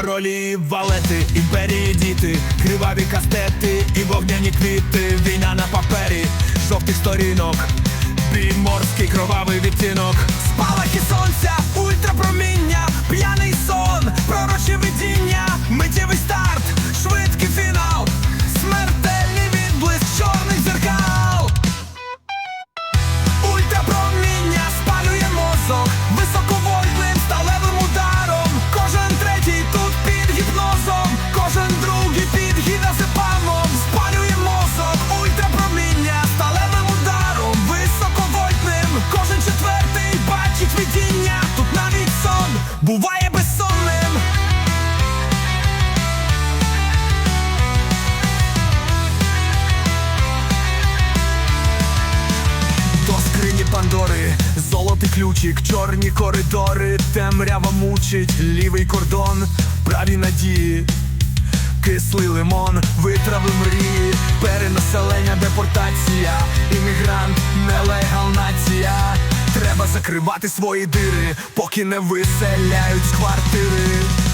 королі, валети, імперії діти, криваві кастети і вогняні квіти, війна на папері, жовтих сторінок, приморський кровавий відтінок, Пандори, золотий ключик, чорні коридори, темрява мучить, лівий кордон, праві надії, кислий лимон, витрави мрії, перенаселення, депортація, іммігрант, нелегал нація. Треба закривати свої дири, поки не виселяють з квартири.